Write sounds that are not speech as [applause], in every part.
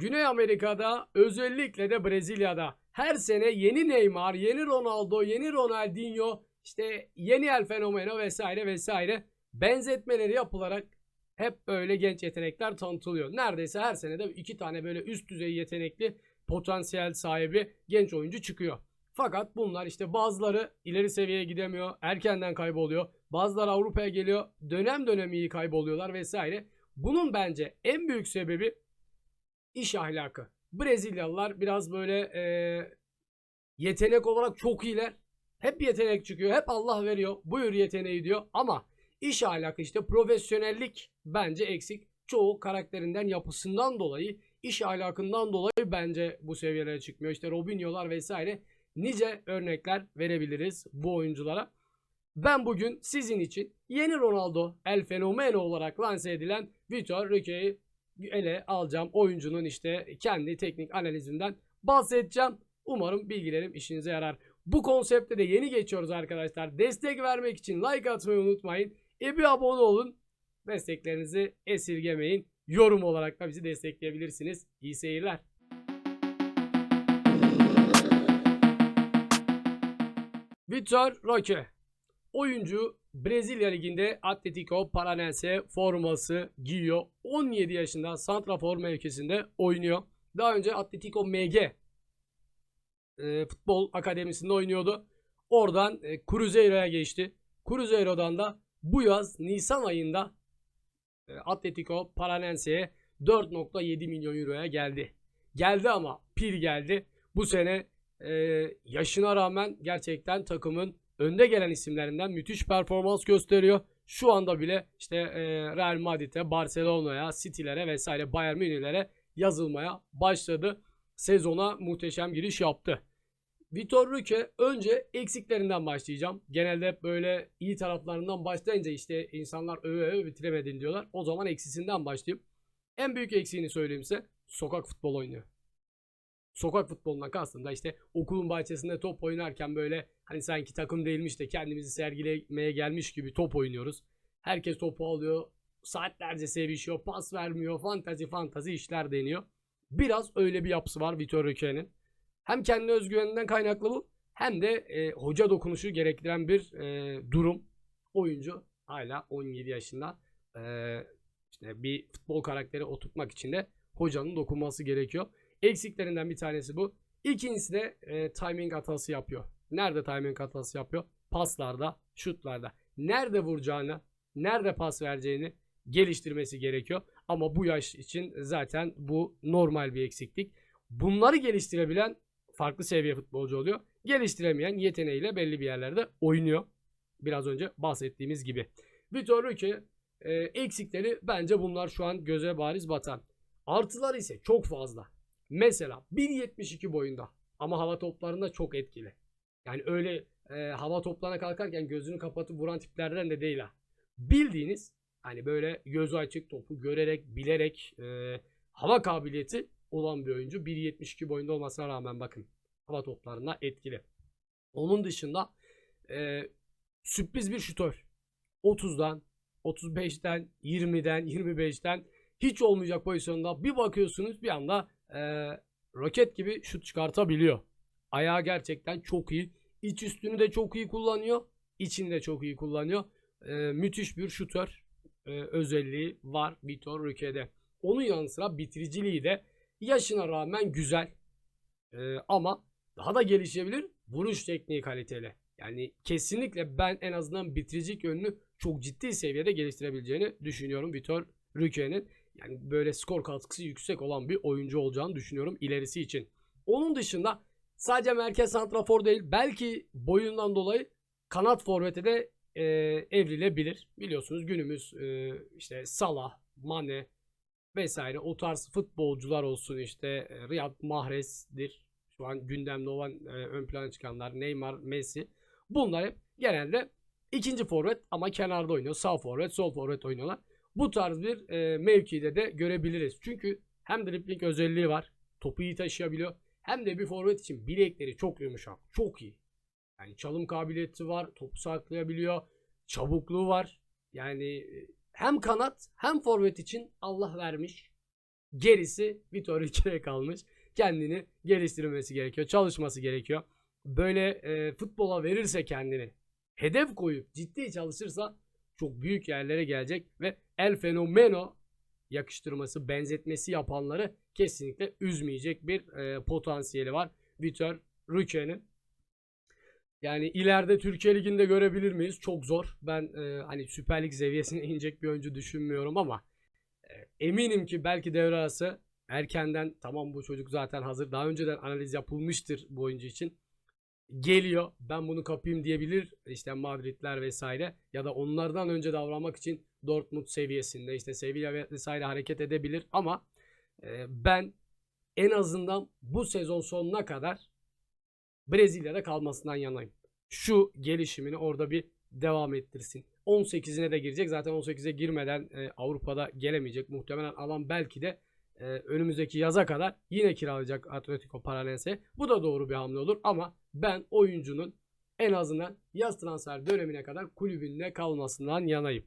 Güney Amerika'da özellikle de Brezilya'da her sene yeni Neymar, yeni Ronaldo, yeni Ronaldinho, işte yeni El Fenomeno vesaire vesaire benzetmeleri yapılarak hep böyle genç yetenekler tanıtılıyor. Neredeyse her sene de iki tane böyle üst düzey yetenekli potansiyel sahibi genç oyuncu çıkıyor. Fakat bunlar işte bazıları ileri seviyeye gidemiyor, erkenden kayboluyor. Bazıları Avrupa'ya geliyor, dönem dönem iyi kayboluyorlar vesaire. Bunun bence en büyük sebebi iş ahlakı. Brezilyalılar biraz böyle e, yetenek olarak çok iyiler. Hep yetenek çıkıyor. Hep Allah veriyor. Buyur yeteneği diyor. Ama iş ahlakı işte profesyonellik bence eksik. Çoğu karakterinden yapısından dolayı iş ahlakından dolayı bence bu seviyelere çıkmıyor. İşte Robinho'lar vesaire nice örnekler verebiliriz bu oyunculara. Ben bugün sizin için yeni Ronaldo El Fenomeno olarak lanse edilen Vitor Roque'yi ele alacağım. Oyuncunun işte kendi teknik analizinden bahsedeceğim. Umarım bilgilerim işinize yarar. Bu konsepte de yeni geçiyoruz arkadaşlar. Destek vermek için like atmayı unutmayın. E bir abone olun. Desteklerinizi esirgemeyin. Yorum olarak da bizi destekleyebilirsiniz. İyi seyirler. Vitor Roque. Oyuncu Brezilya Ligi'nde Atletico Paranense forması giyiyor. 17 yaşında santrafor mevkisinde oynuyor. Daha önce Atletico MG e, futbol akademisinde oynuyordu. Oradan e, Cruzeiro'ya geçti. Cruzeiro'dan da bu yaz Nisan ayında e, Atletico Paranense'ye 4.7 milyon euroya geldi. Geldi ama pir geldi. Bu sene e, yaşına rağmen gerçekten takımın önde gelen isimlerinden müthiş performans gösteriyor. Şu anda bile işte e, Real Madrid'e, Barcelona'ya, City'lere vesaire Bayern Münih'lere yazılmaya başladı. Sezona muhteşem giriş yaptı. Vitor Roque önce eksiklerinden başlayacağım. Genelde böyle iyi taraflarından başlayınca işte insanlar öve öve bitiremedin diyorlar. O zaman eksisinden başlayayım. En büyük eksiğini söyleyeyim size. Sokak futbol oynuyor. Sokak futbolundan kastım da işte okulun bahçesinde top oynarken böyle hani sanki takım değilmiş de kendimizi sergilemeye gelmiş gibi top oynuyoruz. Herkes topu alıyor. Saatlerce sevişiyor. Pas vermiyor. Fantazi fantazi işler deniyor. Biraz öyle bir yapısı var Vitor Roque'nin. Hem kendi özgüveninden kaynaklı bu hem de e, hoca dokunuşu gerektiren bir e, durum. Oyuncu hala 17 yaşında e, işte bir futbol karakteri oturtmak için de hocanın dokunması gerekiyor. Eksiklerinden bir tanesi bu. İkincisi de e, timing hatası yapıyor. Nerede timing hatası yapıyor? Paslarda, şutlarda. Nerede vuracağını, nerede pas vereceğini geliştirmesi gerekiyor. Ama bu yaş için zaten bu normal bir eksiklik. Bunları geliştirebilen farklı seviye futbolcu oluyor. Geliştiremeyen yeteneğiyle belli bir yerlerde oynuyor. Biraz önce bahsettiğimiz gibi. Vitor Roque e, eksikleri bence bunlar şu an göze bariz batan. Artılar ise çok fazla. Mesela 1.72 boyunda ama hava toplarında çok etkili. Yani öyle e, hava toplarına kalkarken gözünü kapatıp vuran tiplerden de değil ha. Bildiğiniz hani böyle gözü açık topu görerek, bilerek e, hava kabiliyeti olan bir oyuncu. 1.72 boyunda olmasına rağmen bakın hava toplarında etkili. Onun dışında e, sürpriz bir şutör. 30'dan, 35'ten, 20'den, 25'ten hiç olmayacak pozisyonda bir bakıyorsunuz bir anda e, roket gibi şut çıkartabiliyor. Ayağı gerçekten çok iyi. İç üstünü de çok iyi kullanıyor. İçini de çok iyi kullanıyor. E, müthiş bir şutör e, özelliği var Vitor Roque'de. Onun yanı sıra bitiriciliği de yaşına rağmen güzel. E, ama daha da gelişebilir. Vuruş tekniği kaliteli. Yani kesinlikle ben en azından bitiricilik yönünü çok ciddi seviyede geliştirebileceğini düşünüyorum Vitor Roque'nin. Yani böyle skor katkısı yüksek olan bir oyuncu olacağını düşünüyorum ilerisi için. Onun dışında sadece merkez santrafor değil belki boyundan dolayı kanat forvete de e, evrilebilir. Biliyorsunuz günümüz e, işte Salah, Mane vesaire o tarz futbolcular olsun işte e, Riyad Mahrez'dir. Şu an gündemde olan e, ön plana çıkanlar Neymar, Messi. Bunlar hep genelde ikinci forvet ama kenarda oynuyor. Sağ forvet, sol forvet oynuyorlar. Bu tarz bir e, mevkide de görebiliriz. Çünkü hem dribbling özelliği var. Topu iyi taşıyabiliyor. Hem de bir forvet için bilekleri çok yumuşak. Çok iyi. Yani çalım kabiliyeti var. Topu saklayabiliyor. Çabukluğu var. Yani e, hem kanat hem forvet için Allah vermiş. Gerisi Vitor Roque'ye kalmış. Kendini geliştirmesi gerekiyor. Çalışması gerekiyor. Böyle e, futbola verirse kendini hedef koyup ciddi çalışırsa çok büyük yerlere gelecek ve El Fenomeno yakıştırması, benzetmesi yapanları kesinlikle üzmeyecek bir e, potansiyeli var. Vitor Roque'nin. Yani ileride Türkiye Ligi'nde görebilir miyiz? Çok zor. Ben e, hani Süper Lig seviyesine [laughs] inecek bir oyuncu düşünmüyorum ama e, eminim ki belki devre arası erkenden tamam bu çocuk zaten hazır. Daha önceden analiz yapılmıştır bu oyuncu için. Geliyor. Ben bunu kapayım diyebilir. işte Madridler vesaire ya da onlardan önce davranmak için Dortmund seviyesinde işte Sevilla ve- vesaire hareket edebilir ama e, ben en azından bu sezon sonuna kadar Brezilya'da kalmasından yanayım. Şu gelişimini orada bir devam ettirsin. 18'ine de girecek. Zaten 18'e girmeden e, Avrupa'da gelemeyecek. Muhtemelen alan belki de e, önümüzdeki yaza kadar yine kiralayacak Atletico Paranaense. Bu da doğru bir hamle olur ama ben oyuncunun en azından yaz transfer dönemine kadar kulübünde kalmasından yanayım.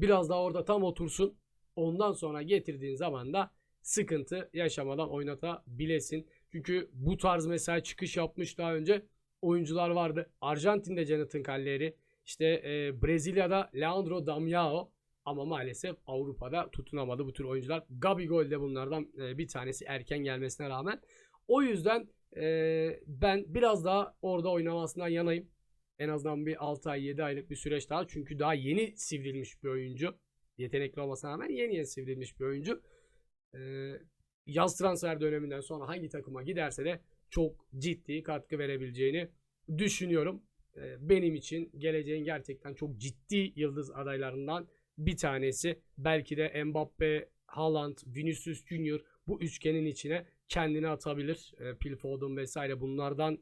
Biraz daha orada tam otursun. Ondan sonra getirdiğin zaman da sıkıntı yaşamadan oynatabilesin. Çünkü bu tarz mesela çıkış yapmış daha önce oyuncular vardı. Arjantin'de Jonathan Calleri, işte e, Brezilya'da Leandro Damiao ama maalesef Avrupa'da tutunamadı bu tür oyuncular. Gabigol de bunlardan e, bir tanesi erken gelmesine rağmen. O yüzden e, ben biraz daha orada oynamasından yanayım. En azından bir 6 ay 7 aylık bir süreç daha. Çünkü daha yeni sivrilmiş bir oyuncu. Yetenekli olmasına rağmen yeni yeni sivrilmiş bir oyuncu. Ee, yaz transfer döneminden sonra hangi takıma giderse de çok ciddi katkı verebileceğini düşünüyorum. Ee, benim için geleceğin gerçekten çok ciddi yıldız adaylarından bir tanesi. Belki de Mbappe, Haaland, Vinicius Junior bu üçgenin içine kendini atabilir. Ee, Phil vesaire bunlardan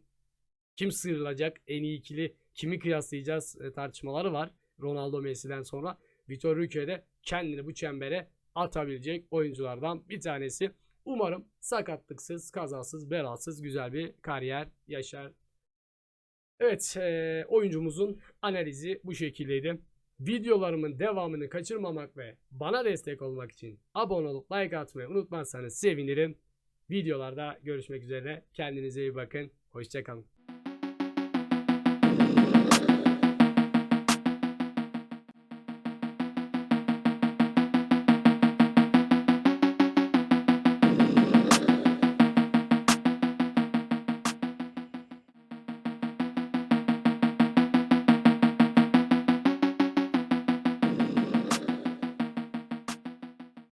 kim sıyrılacak? En iyi ikili kimi kıyaslayacağız e, tartışmaları var. Ronaldo Messi'den sonra Vitor Roque de kendini bu çembere atabilecek oyunculardan bir tanesi. Umarım sakatlıksız, kazasız, belasız güzel bir kariyer yaşar. Evet, e, oyuncumuzun analizi bu şekildeydi. Videolarımın devamını kaçırmamak ve bana destek olmak için abone olup like atmayı unutmazsanız sevinirim. Videolarda görüşmek üzere. Kendinize iyi bakın. Hoşçakalın.